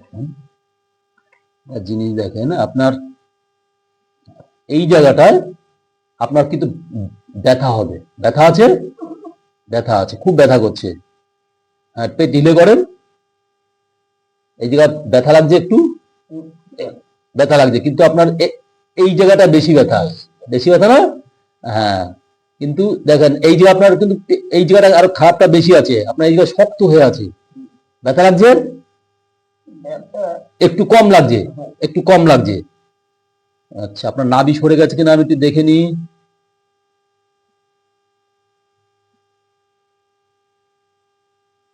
দেখেন। জিনিস দেখেন, আপনার এই জায়গাটায় আপনার কিন্তু ব্যথা হবে। ব্যথা আছে? ব্যথা আছে, খুব ব্যথা করছে। হ্যাঁ পেট ঢিলে করেন। এই জায়গা ব্যথা লাগছে একটু? ব্যথা লাগছে, কিন্তু আপনার এই জায়গাটা বেশি ব্যথা। বেশি ব্যথা না? হ্যাঁ। কিন্তু দেখেন, এই যে আপনার কিন্তু এই জায়গাটা আরও খারাপটা বেশি আছে। আপনার এই জায়গা শক্ত হয়ে আছে। ব্যথা লাগছে? একটু কম লাগছে, একটু কম লাগছে। আচ্ছা আপনার নাভি সরে গেছে কিনা আমি একটু দেখে নিই।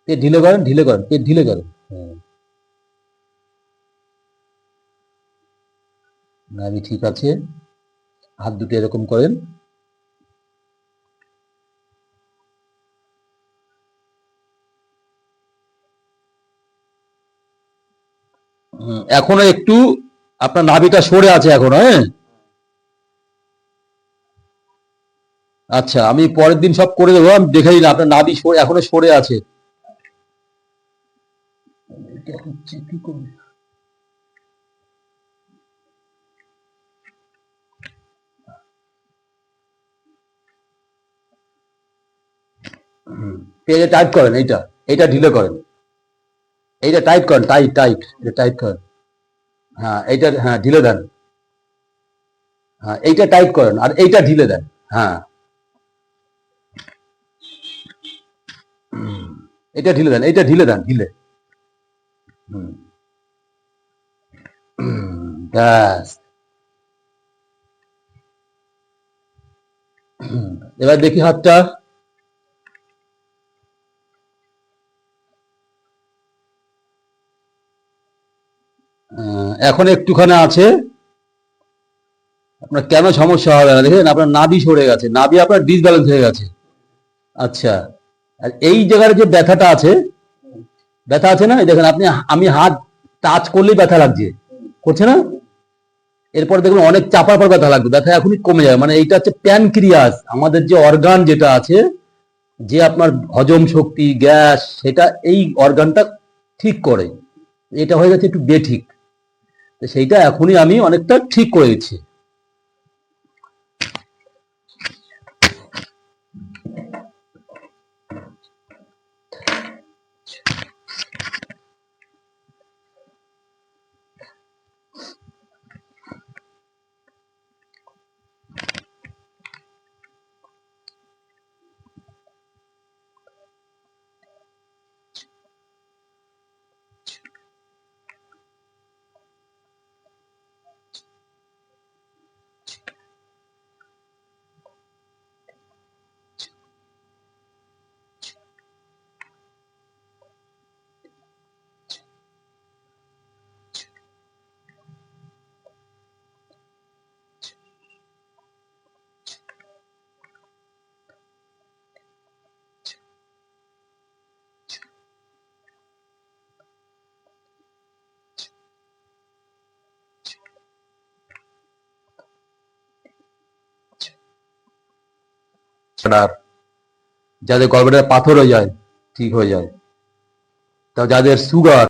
পেট ঢিলে করেন ঢিলে করেন, পেট ঢিলে করেন। হ্যাঁ। নাভি ঠিক আছে, হাত দুটো এরকম করেন। এখনও একটু আপনার নাভিটা সরে আছে এখনও হ্যাঁ? আচ্ছা আমি পরের দিন সব করে দেবো, আমি দেখে নিলাম আপনার নাভি সরে, এখনও সরে আছে। পেজে টাইট করেন, এইটা এইটা ঢিলে করেন। এইটা টাইট করেন টাইট টাইট এটা টাইট করেন হ্যাঁ এইটা হ্যাঁ ঢিলে দেন। হ্যাঁ এইটা টাইট করেন, আর এইটা ঢিলে দেন। হ্যাঁ। এটা ঢিলে দেন, এইটা ঢিলে দেন, ঢিলে। ব্যাস। এবার দেখি হাতটা। এখন একটুখানি আছে। আপনার কেন সমস্যা হবে না? দেখেন আপনার নাভি সরে গেছে। নাভি আপনার ডিসব্যালেন্স হয়ে গেছে। আচ্ছা আর এই জায়গার যে ব্যথাটা আছে, ব্যথা আছে না? দেখেন আপনি, আমি হাত টাচ করলেই ব্যথা লাগছে। করছে না? এরপর দেখুন অনেক চাপার পর ব্যথা লাগবে। ব্যথা এখনই কমে যাবে। মানে এইটা হচ্ছে প্যানক্রিয়াস আমাদের যে অর্গান যেটা আছে, যে আপনার হজম শক্তি, গ্যাস, সেটা এই অর্গানটা ঠিক করে। এটা হয়ে গেছে একটু বেঠিক। সেইটা এখনই আমি অনেকটা ঠিক করে দিচ্ছি আর যাদের গর্ভের পাথর হয়ে যায় ঠিক হয়ে যায়। তা যাদের সুগার